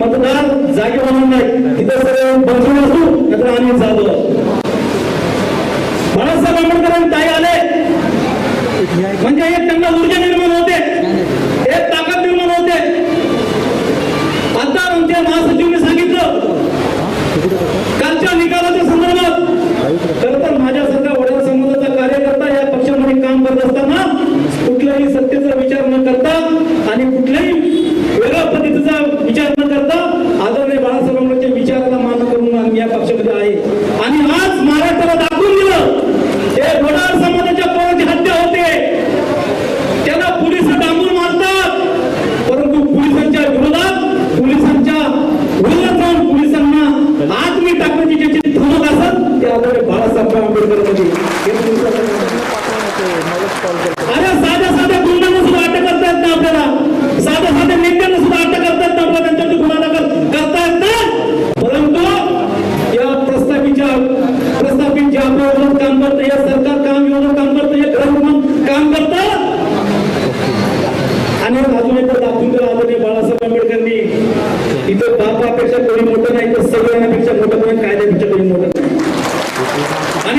मतदार जागे होणार नाही. इतर सर्व बसून असू नंतर आम्ही जातो. बाळासाहेब आंबेडकरांनी काय आले? म्हणजे एक त्यांना ऊर्जा निर्माण होते. एक ताकद निर्माण होते. आता आमच्या महासचिवने सांगितलं कालच्या निकालाच्या संदर्भात. खर तर माझ्यासारखा वडील समुदायाचा कार्यकर्ता या पक्षामध्ये काम करत असताना कुठल्याही सत्तेचं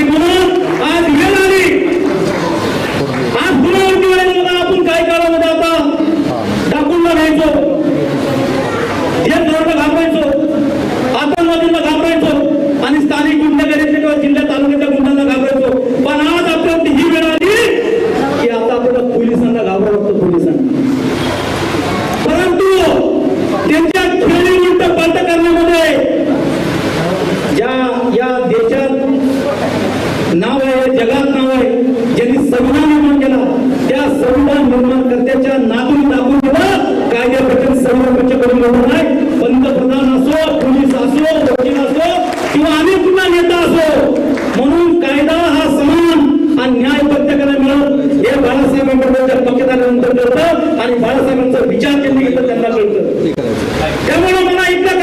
म्हणून आज वेळ आली. आज पुण्यावरती वेळ आपण काही काळामध्ये आता? टाकून राहायचो कळतं आणि बाळासाहेबांचा विचार त्यांनी घेतला त्यांना कळतं त्यामुळे मला इतका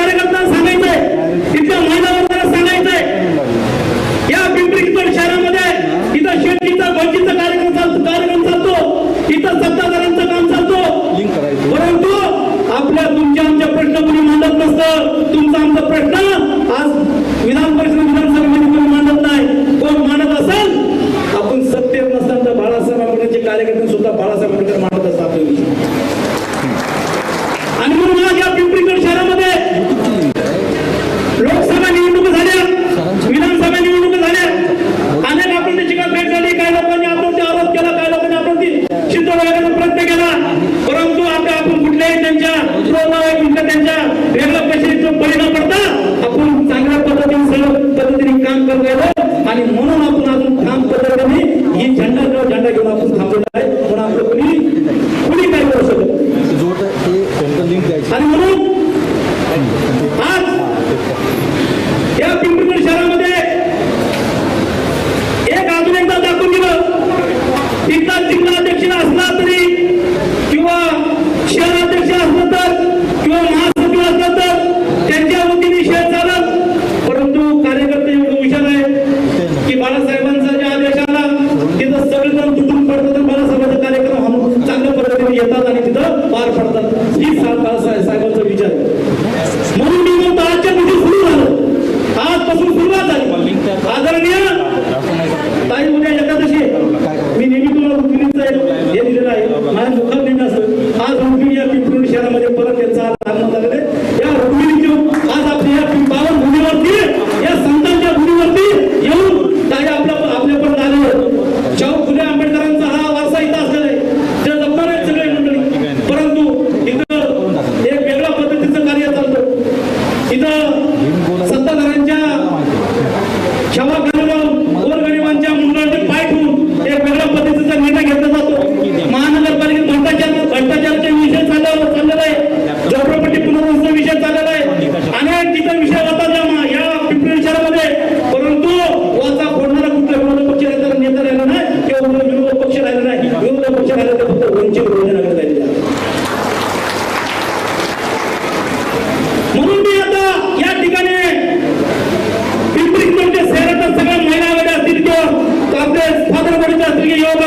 ನವರಾತ್ರಿಗೆ ಯೋಗ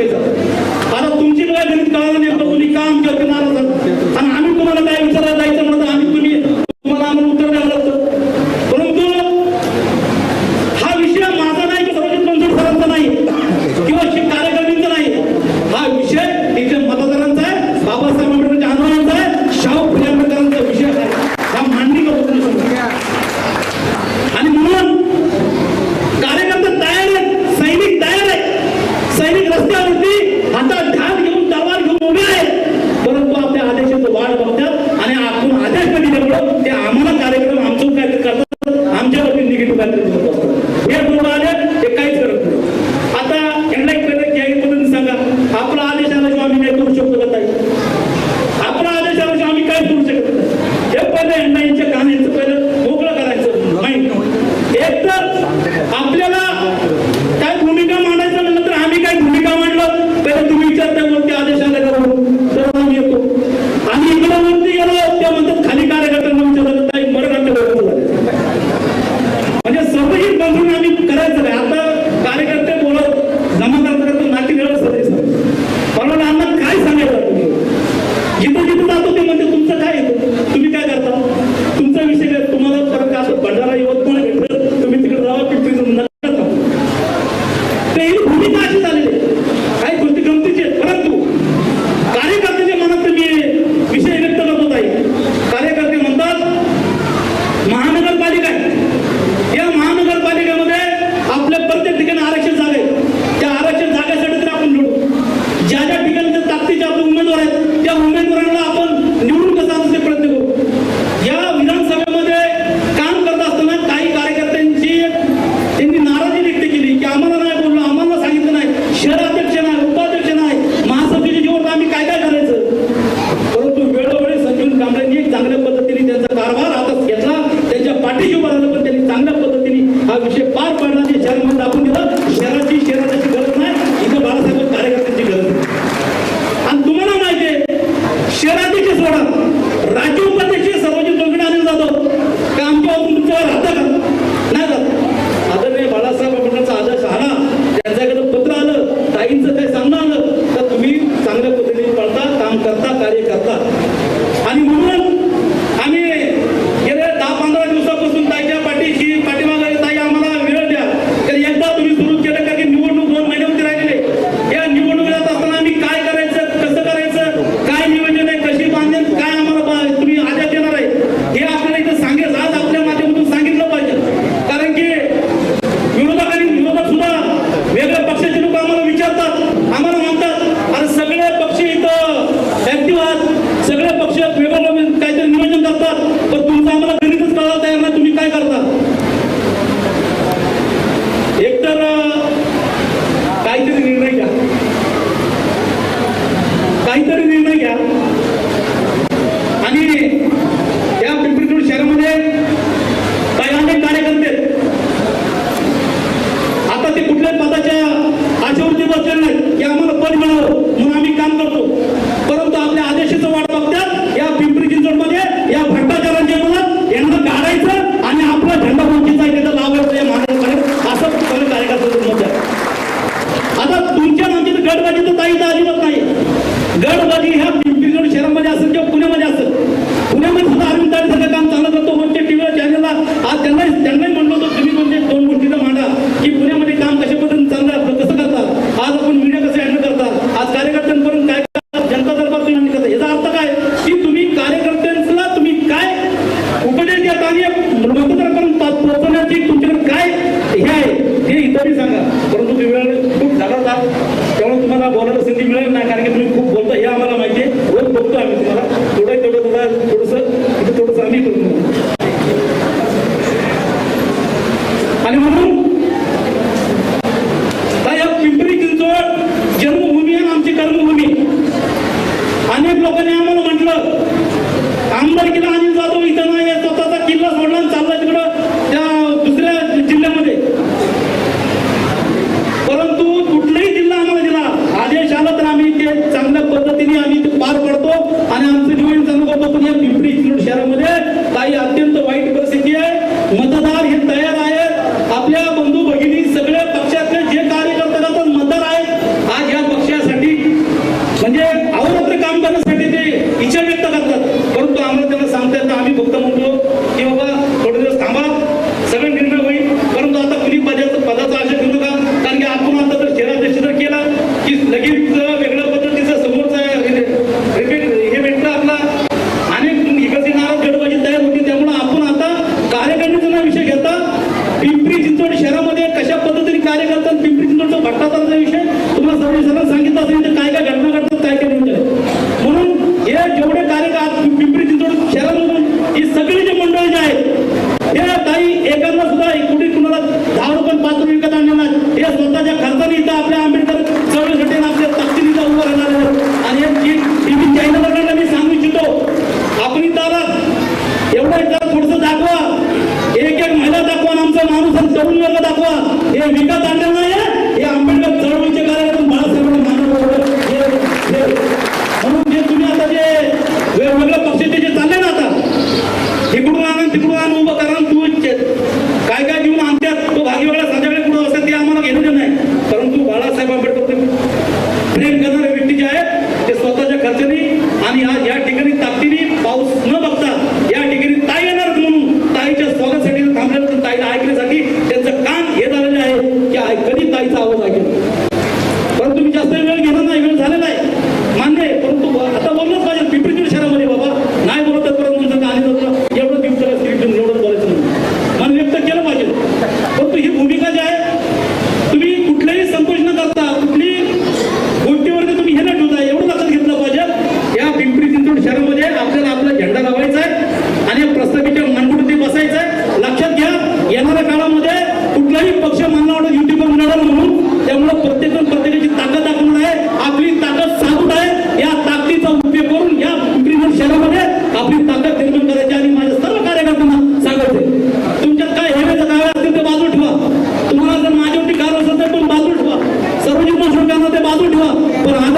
आम्ही काय सांगायचं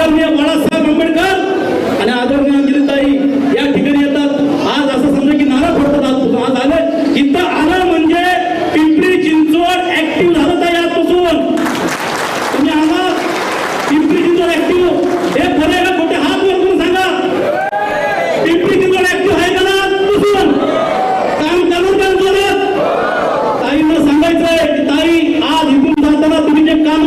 आदरणीय बाळासाहेब आंबेडकर आणि आदरणीय अंजलीताई या ठिकाणी येतात. आज असं समजा की नारा पडतात आज आज आले. इथं आलं म्हणजे पिंपरी चिंचवड ऍक्टिव्ह झालं ताई आजपासून तुम्ही आला. पिंपरी चिंचवड ऍक्टिव्ह हे खरे का? कुठे हात वर करून सांगा. पिंपरी चिंचवड ऍक्टिव्ह आहे का आजपासून काम चालू चालू ताईनं सांगायचंय की ताई आज इथून जाताना तुम्ही जे काम